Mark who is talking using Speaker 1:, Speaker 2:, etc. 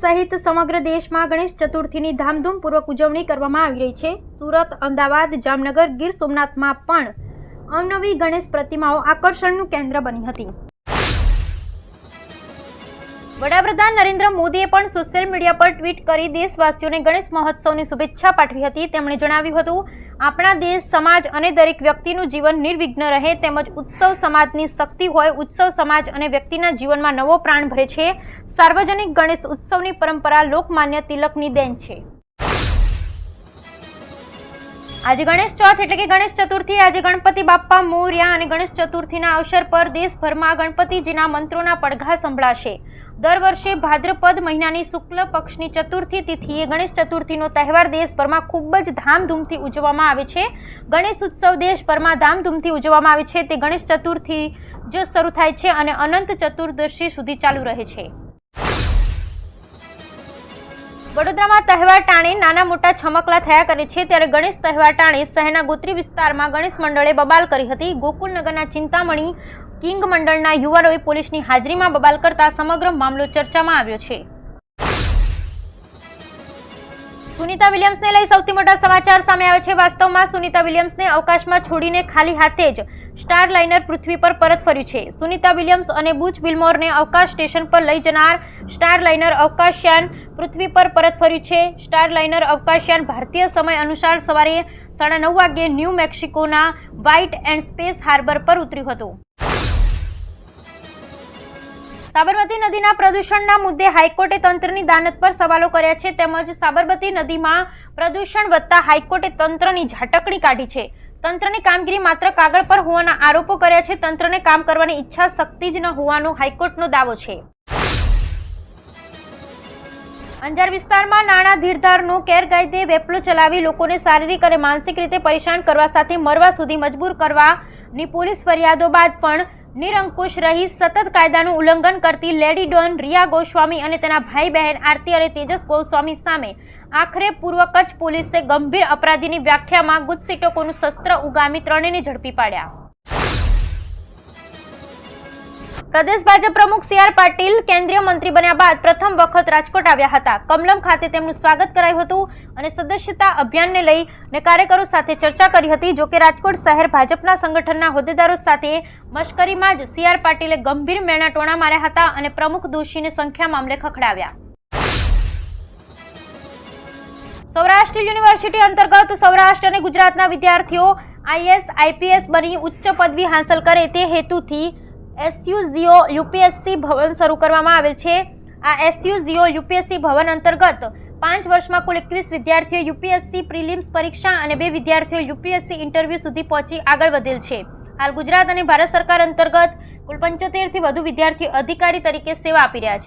Speaker 1: સહિત સમગ્ર દેશમાં ગણેશ ચતુર્થીની ધામધૂમપૂર્વક ઉજવણી કરવામાં આવી રહી છે. સુરત, અમદાવાદ, જામનગર, ગીર સોમનાથમાં પણ અવનવી ગણેશ પ્રતિમાઓ આકર્ષણનું કેન્દ્ર બની હતી. વડાપ્રધાન નરેન્દ્ર મોદીએ પણ સોશિયલ મીડિયા પર ટ્વીટ કરી દેશવાસીઓને ગણેશ મહોત્સવની શુભેચ્છા પાઠવી હતી. તેમણે જણાવ્યું હતું આપણા દેશ, સમાજ અને દરેક વ્યક્તિનું જીવન નિર્વિઘ્ન રહે તેમજ ઉત્સવ સમાજની શક્તિ હોય, ઉત્સવ સમાજ અને વ્યક્તિના જીવનમાં નવો પ્રાણ ભરે છે. સાર્વજનિક ગણેશ ઉત્સવની પરંપરા લોકમાન્ય તિલકની દેન છે. આજે ગણેશ ચોથ એટલે કે ગણેશ ચતુર્થી, આજે ગણપતિ બાપ્પા મોર્યા અને ગણેશ ચતુર્થીના અવસર પર દેશભરમાં ગણપતિજીના મંત્રોના પડઘા સંભળાશે. દર વર્ષે ભાદ્રપદ મહિનાની શુક્લ પક્ષની ચતુર્થી તિથિએ ગણેશ ચતુર્થીનો તહેવાર દેશભરમાં ખૂબ જ ધામધૂમથી ઉજવવામાં આવે છે. ગણેશ ઉત્સવ દેશભરમાં ધામધૂમથી ઉજવવામાં આવે છે. તે ગણેશ ચતુર્થી જ શરૂ થાય છે અને અનંત ચતુર્દશી સુધી ચાલુ રહે છે. વડોદરામાં તહેવાર ટાણે નાના મોટા છમકલા થયા કરે છે. ત્યારે ગણેશ તહેવાર ટાણે શહેરના ગોત્રી વિસ્તારમાં ગણેશ મંડળે બબાલ કરી હતી. ગોકુલનગરના ચિંતામણી કિંગ મંડળના યુવાનોએ પોલીસની હાજરીમાં બબાલ કરતા સમગ્ર મામલો ચર્ચામાં આવ્યો છે. સુનિતા વિલિયમ્સને લઈ સૌથી મોટા સમાચાર સામે આવે છે. વાસ્તવમાં સુનિતા વિલિયમ્સને અવકાશમાં છોડીને ખાલી હાથે જ સ્ટાર લાઇનર પૃથ્વી પર પરત ફર્યું છે. સુનિતા વિલિયમ્સ અને બુચ બિલમોરને અવકાશ સ્ટેશન પર લઈ જનાર સ્ટાર લાઇનર અવકાશયાન પૃથ્વી પર પરત ફર્યું છે. સ્ટાર લાઇનર અવકાશયાન ભારતીય સમય અનુસાર સવારે સાડા નવ વાગ્યે ન્યૂ મેક્સિકોના વ્હાઇટ એન્ડ સ્પેસ હાર્બર પર ઉતર્યું હતું. સાબરમતી નદીના પ્રદૂષણના મુદ્દે હાઈકોર્ટે તંત્રની દાનત પર સવાલો કર્યા છે. તેમજ સાબરમતી નદીમાં પ્રદૂષણ વધતા હાઈકોર્ટે તંત્રની ઝાટકણી કાઢી છે. તંત્રની કામગીરી માત્ર કાગળ પર હોવાના આરોપો કર્યા છે. તંત્રને કામ કરવાની ઈચ્છા શક્તિ જ ન હોવાનો હાઈકોર્ટનો દાવો છે. અંજાર વિસ્તારમાં નાણાં ધીરધારનો ગેરકાયદે વેપલો ચલાવી લોકોને શારીરિક અને માનસિક રીતે પરેશાન કરવા સાથે મરવા સુધી મજબૂર કરવાની પોલીસ ફરિયાદો બાદ પણ નિરંકુશ રહી સતત કાયદાનું ઉલ્લંઘન કરતી લેડી ડોન રિયા ગોસ્વામી અને તેના ભાઈ બહેન આરતી અને તેજસ ગોસ્વામી સામે આખરે પૂર્વ કચ્છ પોલીસે ગંભીર અપરાધીની વ્યાખ્યામાં ગુજસિટોકોનું શસ્ત્ર ઉગામી ત્રણેયને ઝડપી પાડ્યા. પ્રદેશ ભાજપ પ્રમુખ સી આર પાટીલ કેન્દ્રીય મંત્રી બન્યા બાદ પ્રથમ વખત રાજકોટ આવ્યા હતા. કમલમ ખાતે તેમનું સ્વાગત કરાયું હતું અને સદસ્યતા અભિયાનને લઈને કાર્યકરો સાથે ચર્ચા કરી હતી જોકે રાજકોટ શહેર ભાજપના સંગઠનના હોદ્દેદારો સાથે મશ્કરીમાં જ સી આર પાટીલે ગંભીર મેણા ટોણા માર્યા હતા અને પ્રમુખ દોશીને સંખ્યા મામલે ખખડાવ્યા. સૌરાષ્ટ્ર યુનિવર્સિટી અંતર્ગત સૌરાષ્ટ્ર અને ગુજરાતના વિદ્યાર્થીઓ આઈએસ આઈપીએસ બની ઉચ્ચ પદવી હાંસલ કરે તે હેતુથી એસયુઝીઓ યુપીએસસી ભવન શરૂ કરવામાં આવેલ છે. આ એસયુઝીઓ યુપીએસસી ભવન અંતર્ગત પાંચ વર્ષમાં કુલ એકવીસ વિદ્યાર્થીઓ યુપીએસસી પ્રિલિમ્સ પરીક્ષા અને બે વિદ્યાર્થીઓ યુપીએસસી ઇન્ટરવ્યૂ સુધી પહોંચી આગળ વધેલ છે. હાલ ગુજરાત અને ભારત સરકાર અંતર્ગત કુલ પંચોતેરથી વધુ વિદ્યાર્થીઓ અધિકારી તરીકે સેવા આપી રહ્યા છે.